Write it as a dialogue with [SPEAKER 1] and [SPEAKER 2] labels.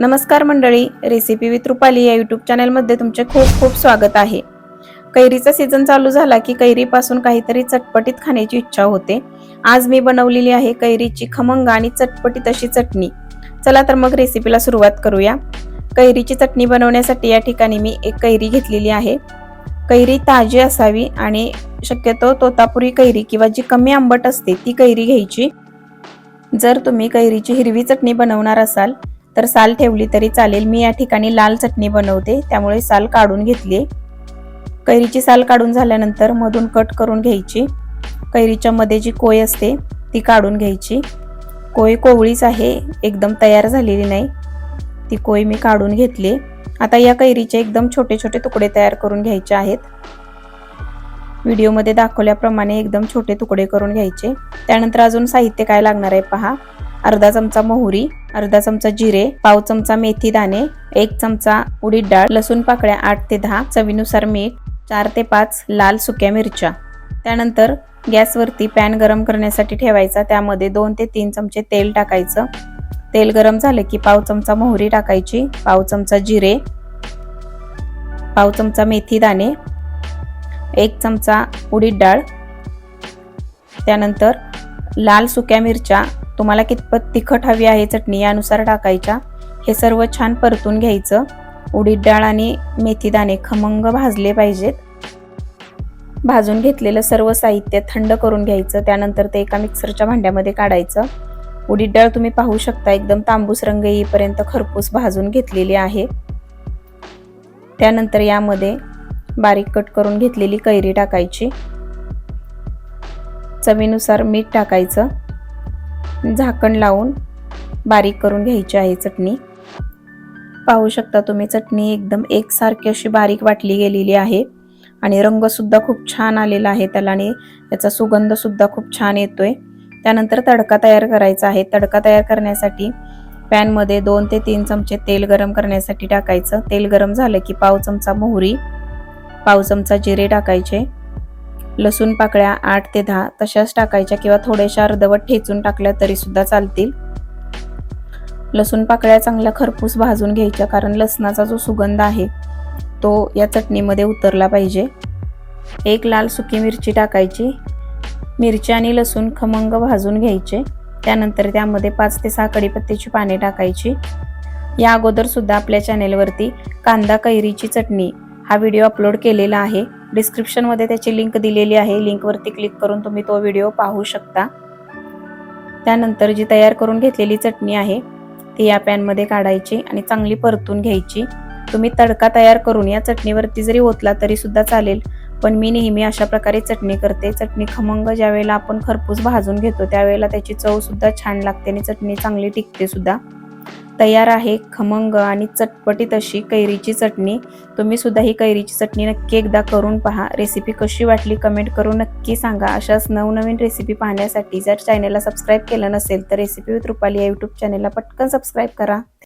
[SPEAKER 1] नमस्कार मंडळी recipe with Rupali या यूट्यूब चॅनलमध्ये तुमचे खूप खूप स्वागत आहे. कैरीचा सीझन चालू झाला की कैरीपासून काहीतरी चटपटीत खाण्याची इच्छा होते. आज मी बनवलेली आहे कैरीची खमंग आणि चटपटीत अशी चटणी. चला तर मग रेसिपीला सुरुवात करूया. कैरीची चटणी बनवण्यासाठी या ठिकाणी मी एक कैरी घेतलेली आहे. कैरी ताजी असावी आणि शक्यतो तोतापुरी कैरी किंवा जी कमी आंबट असते ती कैरी घ्यायची. जर तुम्ही कैरीची हिरवी चटणी बनवणार असाल तर साल ठेवली तरी चालेल. मी या ठिकाणी लाल चटणी बनवते. त्यामुळे साल काढून घेतली. कैरीची साल काढून झाल्यानंतर मधून कट करून घ्यायची. कैरीच्या मध्ये जी कोय असते ती काढून घ्यायची. कोय कोवळीच आहे एकदम तयार झालेली नाही. ती कोय मी काढून घेतली. आता या कैरीचे एकदम छोटे छोटे तुकडे तयार करून घ्यायचे आहेत. व्हिडिओमध्ये दाखवल्याप्रमाणे एकदम छोटे तुकडे करून घ्यायचे. त्यानंतर अजून साहित्य काय लागणार आहे पहा. अर्धा चमचा मोहरी. अर्धा चमचा जिरे पाव चमचा मेथी दाणे एक चमचा उडीद डाळ लसूण पाकळ्या आठ ते दहा चवीनुसार मीठ चार ते पाच लाल सुक्या मिरच्या. त्यानंतर गॅसवरती पॅन गरम करण्यासाठी ठेवायचा. त्यामध्ये दोन ते तीन चमचे तेल टाकायचं. तेल गरम झालं की पाव चमचा मोहरी टाकायची पाव चमचा जिरे पाव चमचा मेथी दाणे एक चमचा उडीद डाळ त्यानंतर लाल सुक्या मिरच्या तुम्हाला कितपत तिखट हवी आहे चटणी यानुसार टाकायच्या. हे सर्व छान परतून घ्यायचं. उडीद डाळ आणि मेथीदाणे खमंग भाजले पाहिजेत. भाजून घेतलेलं सर्व साहित्य थंड करून घ्यायचं. त्यानंतर ते एका मिक्सरच्या भांड्यामध्ये काढायचं. उडीद डाळ तुम्ही पाहू शकता एकदम तांबूस रंग येईपर्यंत खरपूस भाजून घेतलेली आहे. त्यानंतर यामध्ये बारीक कट करून घेतलेली कैरी टाकायची. चवीनुसार मीठ टाकायचं. झाकण लावून बारीक करून घ्यायची आहे चटणी. पाहू शकता तुम्ही चटणी एकदम एकसारखी अशी बारीक वाटली गेलेली आहे आणि रंगसुद्धा खूप छान आलेला आहे त्याला आणि त्याचा सुगंधसुद्धा खूप छान येतोय. त्यानंतर तडका तयार करायचा आहे. तडका तयार करण्यासाठी पॅनमध्ये दोन ते तीन चमचे तेल गरम करण्यासाठी टाकायचं. तेल गरम झालं की पाव चमचा मोहरी पाव चमचा जिरे टाकायचे. लसूण पाकळ्या आठ ते दहा तशाच टाकायच्या किंवा थोड्याशा अर्धवट ठेचून टाकल्या तरी सुद्धा चालतील. लसूण पाकळ्या चांगल्या खरपूस भाजून घ्यायच्या कारण लसणाचा जो सुगंध आहे तो या चटणीमध्ये उतरला पाहिजे. एक लाल सुकी मिरची टाकायची. मिरची आणि लसूण खमंग भाजून घ्यायचे. त्यानंतर त्यामध्ये पाच ते सहा कढीपत्त्याची पाने टाकायची. या अगोदर सुद्धा आपल्या चॅनेलवरती कांदा कैरीची चटणी हा व्हिडिओ अपलोड केलेला आहे. डिस्क्रिप्शनमध्ये त्याची लिंक दिलेली आहे. लिंकवरती क्लिक करून तुम्ही तो व्हिडिओ पाहू शकता. त्यानंतर जी तयार करून घेतलेली चटणी आहे ती या पॅनमध्ये काढायची आणि चांगली परतून घ्यायची. तुम्ही तडका तयार करून या चटणीवरती जरी ओतला तरी सुद्धा चालेल पण मी नेहमी अशा प्रकारे चटणी करते. चटणी खमंग ज्यावेळेला आपण खरपूस भाजून घेतो त्यावेळेला त्याची चव सुद्धा छान लागते आणि चटणी चांगली टिकते सुद्धा. तयार आहे खमंग आणि चटपटीत अशी कैरीची चटणी. तुम्ही सुद्धा ही कैरीची चटणी नक्की एकदा करून पहा. रेसिपी कशी वाटली कमेंट करून नक्की सांगा. अशाच नवनवीन रेसिपी पाहण्यासाठी जर चॅनलला सबस्क्राईब केलं नसेल तर रेसिपी विथ रुपाली या यूट्यूब चॅनलला पटकन सबस्क्राईब करा.